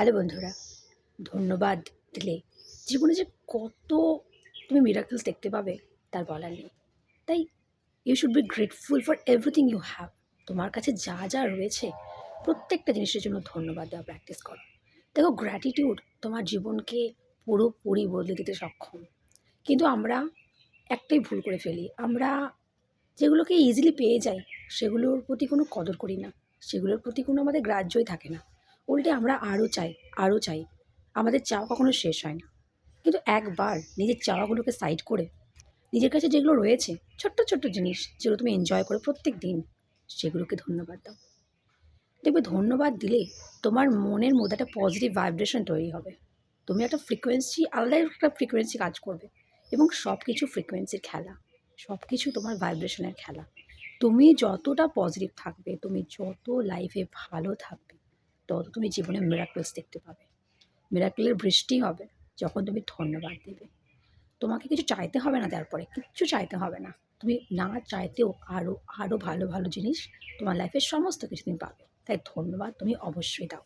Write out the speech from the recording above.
Hello বন্ধুরা, ধন্যবাদ দিলে। জীবনে যে কত তুমি মিরাকেলস দেখতে পাবে, তার বলার নেই। তাই you should be grateful for everything you have তোমার কাছে যা যা রয়েছে, প্রত্যেকটা জিনিসের জন্য ধন্যবাদ দেওয়া প্র্যাকটিস করো। দেখো গ্র্যাটিটিউড তোমার জীবনকে পুরোপুরি বদলে দিতে সক্ষম। কিন্তু আমরা একটাই ভুল করে ফেলি। আমরা যেগুলোকে ইজিলি পেয়ে যাই, সেগুলোর প্রতি কোনো কদর করি না। সেগুলোর প্রতি কোনো আমাদের গ্রাহ্যই থাকে না। উল্টে আমরা আরও চাই আরও চাই। আমাদের চাওয়া কখনো শেষ হয় না। কিন্তু একবার নিজের চাওয়াগুলোকে সাইড করে, নিজের কাছে যেগুলো রয়েছে, ছোট্ট ছোট্ট জিনিস যেগুলো তুমি এনজয় করো প্রত্যেক দিন, সেগুলোকে ধন্যবাদ দাও। দেখবে ধন্যবাদ দিলে তোমার মনের মধ্যে একটা পজিটিভ ভাইব্রেশন তৈরি হবে। তুমি একটা ফ্রিকোয়েন্সি আলাদা একটা ফ্রিকোয়েন্সি কাজ করবে এবং সব কিছু ফ্রিকোয়েন্সির খেলা সব কিছু তোমার ভাইব্রেশনের খেলা। তুমি যতটা পজিটিভ থাকবে, তুমি যত লাইফে ভালো থাকবে তত তুমি জীবনে মিরাকলস দেখতে পাবে। মিরাকলের বৃষ্টি হবে, যখন তুমি ধন্যবাদ দেবে। তোমাকে কিছু চাইতে হবে না তারপরে, কিচ্ছু চাইতে হবে না। তুমি না চাইতেও আরও আরও ভালো ভালো জিনিস তোমার লাইফের সমস্ত কিছু তুমি পাবে। তাই ধন্যবাদ তুমি অবশ্যই দাও।